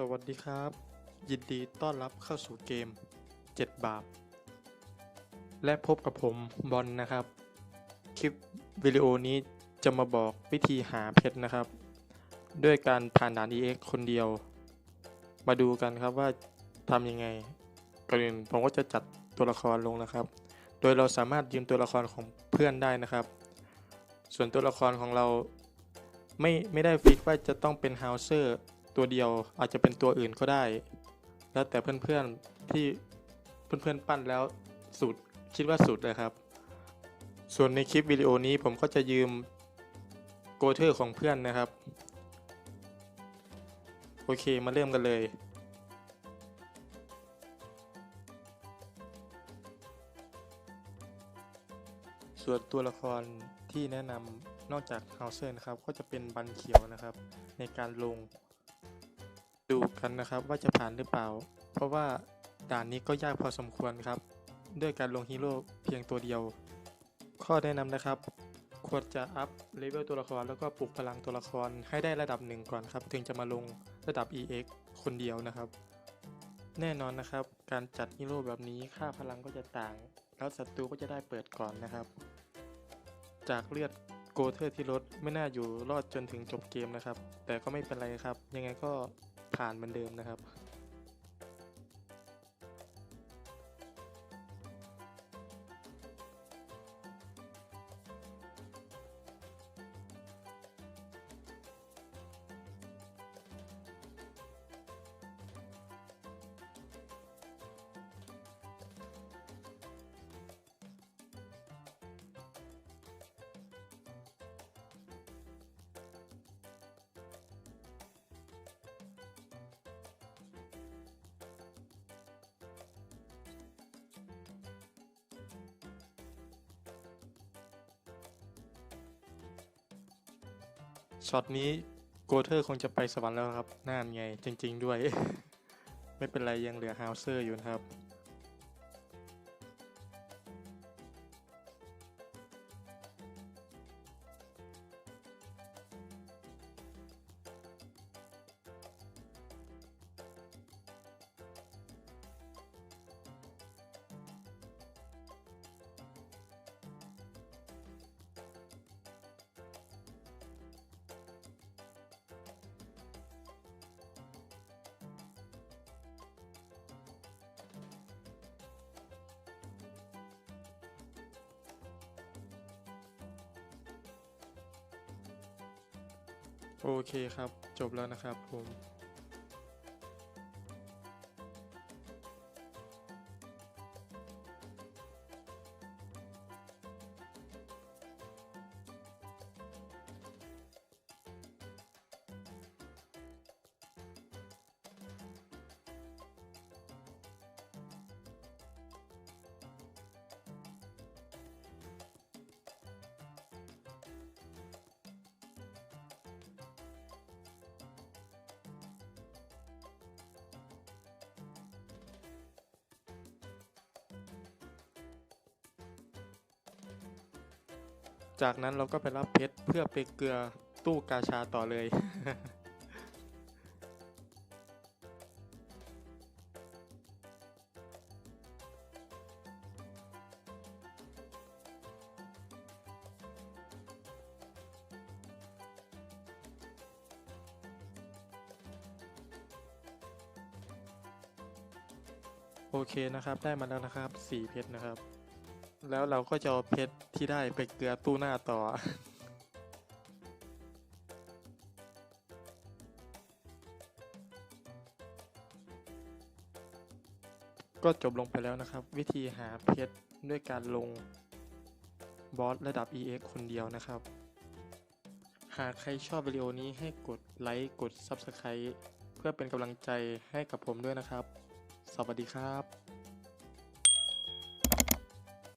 สวัสดีครับ ยินดีต้อนรับเข้าสู่เกม 7 บาป และพบกับผมบอลนะครับ คลิปวิดีโอนี้จะมาบอกวิธีหาเพชรนะครับ ด้วยการผ่านด่าน EX คนเดียว มาดูกันครับว่าทำยังไงก่อนอื่นผมก็จะจัดตัวละครลงนะครับ โดยเราสามารถยืมตัวละครของเพื่อนได้นะครับ ส่วนตัวละครของเราไม่ไม่ได้ฟิกว่าจะต้องเป็นเฮาเซอร์ ตัวเดียวอาจจะเป็นตัวอื่นก็ได้ แล้วแต่เพื่อนๆที่เพื่อนๆปั้นแล้วสูตรคิดว่าสูตรเลยครับ ส่วนในคลิปวิดีโอนี้ผมก็จะยืมโกเทอร์ของเพื่อนนะครับ โอเคมาเริ่มกันเลยส่วนตัวละครที่แนะนำนอกจากเฮาเซอร์นะครับ ก็จะเป็นบันเขียวนะครับ ในการลง ดูกันนะครับว่าจะผ่านหรือเปล่า เพราะว่าด่านนี้ก็ยากพอสมควรครับ ด้วยการลงฮีโร่เพียงตัวเดียว ข้อแนะนำนะครับ ควรจะอัพเลเวลตัวละครแล้วก็ปลุกพลังตัวละครให้ได้ระดับหนึ่งก่อนครับ ถึงจะมาลงระดับ EX คนเดียวนะครับ แน่นอนนะครับ การจัดฮีโร่แบบนี้ค่าพลังก็จะต่าง แล้วศัตรูก็จะได้เปิดก่อนนะครับ จากเลือดโกเทอร์ที่ลดไม่น่าอยู่รอดจนถึงจบเกมนะครับ แต่ก็ไม่เป็นไรครับ ยังไงก็ ผ่านเหมือนเดิมนะครับ ช็อตนี้โกเทอร์คงจะไปสวรรค์แล้วครับน่านไงจริง ๆ ด้วย ไม่เป็นไรยังเหลือฮาวเซอร์อยู่นะครับ โอเคครับ จบแล้วนะครับผม จากนั้นเราก็ไปรับเพชรเพื่อไปเกลือตู้กาชาต่อเลย โอเคนะครับ ได้มาแล้วนะครับสี่เพชรนะครับ แล้วเราก็จะเอาเพชร ที่ได้ไปเกลือตู้หน้าต่อ ก็จบลงไปแล้วนะครับ วิธีหาเพชรด้วยการลงบอสระดับ EX คนเดียวนะครับ หากใครชอบวิดีโอนี้ให้กดไลค์กด Subscribe เพื่อเป็นกำลังใจให้กับผมด้วยนะครับ สวัสดีครับ